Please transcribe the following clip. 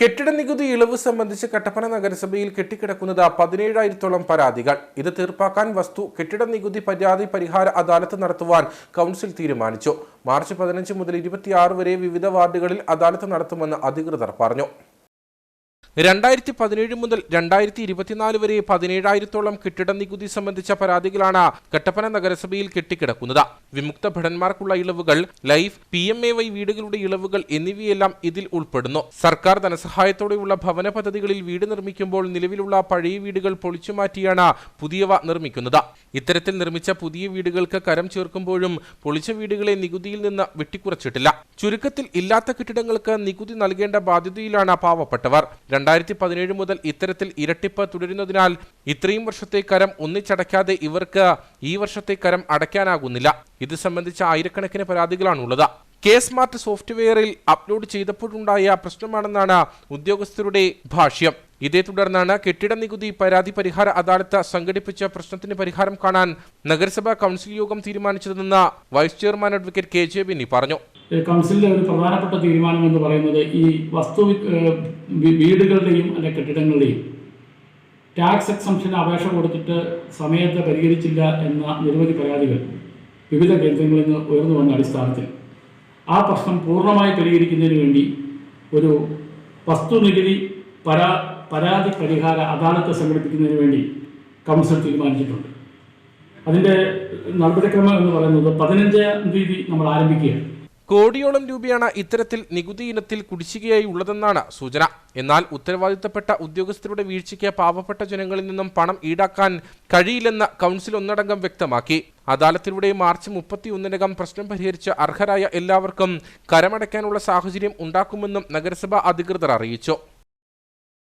കെട്ടിട നികുതി ഇളവ് സംബന്ധിച്ച് കട്ടപ്പന നഗരസഭയിൽ കെട്ടിക്കിടക്കുന്നത് പതിനേഴായിരത്തോളം പരാതികൾ. ഇത് തീർപ്പാക്കാൻ വസ്തു കെട്ടിട നികുതി പരാതി പരിഹാര അദാലത്ത് നടത്തുവാൻ കൗൺസിൽ തീരുമാനിച്ചു. മാർച്ച് പതിനഞ്ച് മുതൽ ഇരുപത്തിയാറ് വരെ വിവിധ വാർഡുകളിൽ അദാലത്ത് നടത്തുമെന്ന് അധികൃതർ പറഞ്ഞു. രണ്ടായിരത്തി പതിനേഴ് മുതൽ രണ്ടായിരത്തി ഇരുപത്തിനാല് വരെ പതിനേഴായിരത്തോളം കെട്ടിട നികുതി സംബന്ധിച്ച പരാതികളാണ് കട്ടപ്പന നഗരസഭയിൽ കെട്ടിക്കിടക്കുന്നത്. വിമുക്ത ഭടന്മാർക്കുള്ള ഇളവുകൾ Life P M A Y വീടുകളുടെ ഇളവുകൾ എന്നിവയെല്ലാം ഇതിൽ ഉൾപ്പെടുന്നു. സർക്കാർ ധനസഹായത്തോടെയുള്ള ഭവന പദ്ധതികളിൽ വീട് നിർമ്മിക്കുമ്പോൾ നിലവിലുള്ള പഴയ വീടുകൾ പൊളിച്ചുമാറ്റിയാണ് പുതിയവ നിർമ്മിക്കുന്നത്. ഇത്തരത്തിൽ നിർമ്മിച്ച പുതിയ വീടുകൾക്ക് കരം ചേർക്കുമ്പോഴും പൊളിച്ച വീടുകളെ നികുതിയിൽ നിന്ന് വെട്ടിക്കുറച്ചിട്ടില്ല. ചുരുക്കത്തിൽ ഇല്ലാത്ത കെട്ടിടങ്ങൾക്ക് നികുതി നൽകേണ്ട ബാധ്യതയിലാണ് പാവപ്പെട്ടവർ. രണ്ടായിരത്തി പതിനേഴ് മുതൽ ഇത്തരത്തിൽ ഇരട്ടിപ്പ് തുടരുന്നതിനാൽ ഇത്രയും വർഷത്തെ കരം ഒന്നിച്ചടയ്ക്കാതെ ഇവർക്ക് ഈ വർഷത്തെ കരം അടയ്ക്കാനാകുന്നില്ല. ഇത് സംബന്ധിച്ച ആയിരക്കണക്കിന് പരാതികളാണുള്ളത്. കെ സ്മാർട്ട് സോഫ്റ്റ്വെയറിൽ അപ്ലോഡ് ചെയ്തപ്പോഴുണ്ടായ പ്രശ്നമാണെന്നാണ് ഉദ്യോഗസ്ഥരുടെ ഭാഷ്യം. ഇതേ തുടർന്നാണ് കെട്ടിട നികുതി പരാതി പരിഹാര അദാലത്ത് സംഘടിപ്പിച്ച പ്രശ്നത്തിന് പരിഹാരം കാണാൻ നഗരസഭാ കൗൺസിൽ യോഗം തീരുമാനിച്ചതെന്ന് vice chairman advocate K J Binny പറഞ്ഞു. ഏഹ് കൗൺസിലിന്റെ ഒരു പ്രധാനപ്പെട്ട തീരുമാനം എന്ന് പറയുന്നത് ഈ വസ്തു വീടുകളുടെയും അല്ലെ കെട്ടിടങ്ങളുടെയും ടാക്സ് എക്സംഷന് അപേക്ഷ കൊടുത്തിട്ട് സമയത്ത് പരിഹരിച്ചില്ല എന്ന നിരവധി പരാതികൾ വിവിധ കേന്ദ്രങ്ങളിൽ നിന്ന് ഉയർന്നു വന്ന അടിസ്ഥാനത്തിൽ. ആ പ്രശ്നം പൂർണമായി പരിഹരിക്കുന്നതിന് വേണ്ടി ഒരു വസ്തുനികുതി പരാ പരാതി പരിഹാര അദാലത്ത് സംഘടിപ്പിക്കുന്നതിന് വേണ്ടി കൗൺസിൽ തീരുമാനിച്ചിട്ടുണ്ട്. അതിന്റെ നടപടിക്രമം എന്ന് പറയുന്നത് പതിനഞ്ചാം തീയതി നമ്മൾ ആരംഭിക്കുകയാണ്. കോടിയോളം രൂപയാണ് ഇത്തരത്തിൽ നികുതി ഇനത്തിൽ കുടിശ്ശികയായി ഉള്ളതെന്നാണ് സൂചന. എന്നാൽ ഉത്തരവാദിത്തപ്പെട്ട ഉദ്യോഗസ്ഥരുടെ വീഴ്ചയ്ക്ക് പാവപ്പെട്ട ജനങ്ങളിൽ നിന്നും പണം ഈടാക്കാൻ കഴിയില്ലെന്ന് കൗൺസിൽ ഒന്നടങ്കം വ്യക്തമാക്കി. അദാലത്തിലൂടെ മാർച്ച് മുപ്പത്തിയൊന്നിനകം പ്രശ്നം പരിഹരിച്ച് അർഹരായ എല്ലാവർക്കും കരമടയ്ക്കാനുള്ള സാഹചര്യം ഉണ്ടാക്കുമെന്നും നഗരസഭാ അധികൃതർ അറിയിച്ചു.